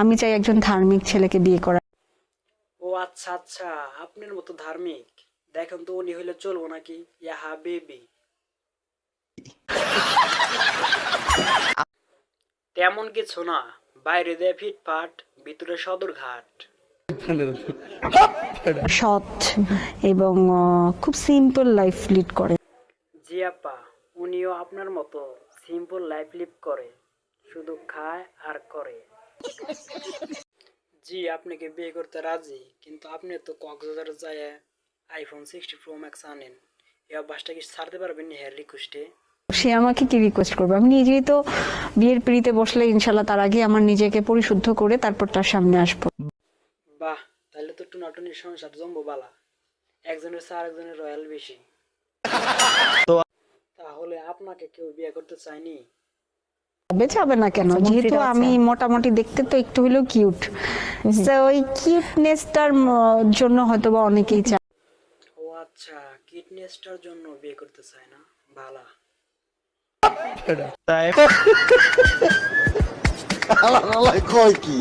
আমি চাই একজন ধার্মিক ছেলেকে বিয়ে করা ও আচ্ছা আচ্ছা আপনার মতো ধার্মিক। দেখেন তো উনি হইলে চলবো নাকি? ইয়াহা বেবি। তেমন কিছু না বাইরে দেয় ফিটফাট ভিতরে সদর ঘাট সৎ এবং খুব সিম্পল লাইফ লিড করে। জি আপা উনিও আপনার মতো সিম্পল লাইফ লিড করে। শুধু খায় আর করে। জি আপনাকে বিয়ে করতে রাজি? কিন্তু আপনি তো কক্সবাজার যায় আইফোন সিক্সটি প্রো ম্যাক্স আনেন। এই অভ্যাসটা কি ছাড়তে পারবেন হেয়ার রিকোয়েস্টে সে আমাকে কি রিকোয়েস্ট করবে? আমি নিজেই তো বিয়ের পিড়িতে বসলে ইনশাল্লাহ তার আগে আমার নিজেকে পরিশুদ্ধ করে তারপর তার সামনে আসব। বাহ তাহলে তো টুনাটুনির সংসার জম্বো বালা একজনের চেয়ে আরেকজনের রয়্যাল বেশি। তাহলে আপনাকে কেউ বিয়ে করতে চায়নি? যাবে না কেন? যেহেতু আমি মোটামুটি দেখতে তো একটু হলেও কিউট ওই কিউটনেসটার জন্য হয়তো বা অনেকেই চায় ও আচ্ছা কিউটনেসটার জন্য বিয়ে করতে চায় না? বালা। কয় কি?